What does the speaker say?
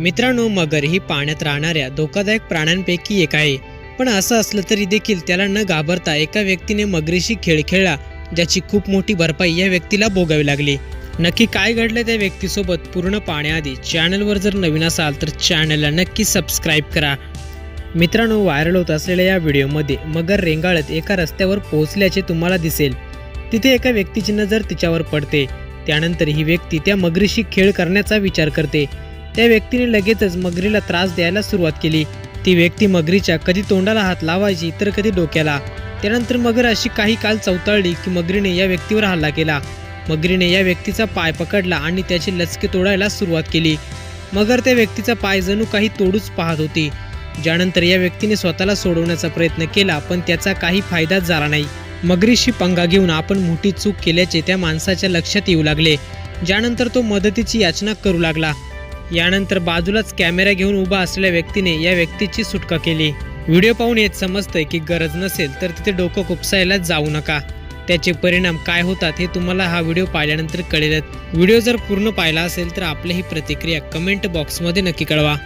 मित्रांनो मगर ही पाण्यात राहणाऱ्या धोकादायक प्राण्यांपैकी एक आहे. पण असं असलं तरी देखील त्याला न घाबरता एका व्यक्तीने मगरीशी खेळ खेळला ज्याची खूप मोठी भरपाई या व्यक्तीला भोगावी लागली. नक्की काय घडलं त्या व्यक्तीसोबत? पूर्ण पाण्याआधी चॅनलवर जर नवीन असाल तर चॅनलला नक्की सबस्क्राईब करा. मित्रांनो व्हायरल होत असलेल्या या व्हिडिओमध्ये मगर रेंगाळत एका रस्त्यावर पोहोचल्याचे तुम्हाला दिसेल. तिथे एका व्यक्तीची नजर तिच्यावर पडते त्यानंतर ही व्यक्ती त्या मगरीशी खेळ करण्याचा विचार करते. त्या व्यक्तीने लगेचच मगरीला त्रास द्यायला सुरुवात केली. ती व्यक्ती मगरीच्या कधी तोंडाला हात लावायची तर कधी डोक्याला. त्यानंतर मगर अशी काही काल चवताळली की मगरीने या व्यक्तीवर हल्ला केला. मगरीने या व्यक्तीचा पाय पकडला आणि त्याची लचके तोडायला सुरुवात केली. मगर त्या व्यक्तीचा पाय जणू काही तोडूच पाहत होती. ज्यानंतर या व्यक्तीने स्वतःला सोडवण्याचा प्रयत्न केला पण त्याचा काही फायदाच झाला नाही. मगरीशी पंगा घेऊन आपण मोठी चूक केल्याचे त्या माणसाच्या लक्षात येऊ लागले. ज्यानंतर तो मदतीची याचना करू लागला. यानंतर बाजूलाच कॅमेरा घेऊन उभा असलेल्या व्यक्तीने या व्यक्तीची सुटका केली. व्हिडिओ पाहून येत समजतंय की गरज नसेल तर तिथे डोकं खुपसायला जाऊ नका. त्याचे परिणाम काय होतात हे तुम्हाला हा व्हिडिओ पाहिल्यानंतर कळेलच. व्हिडिओ जर पूर्ण पाहिला असेल तर आपली ही प्रतिक्रिया कमेंट बॉक्समध्ये नक्की कळवा.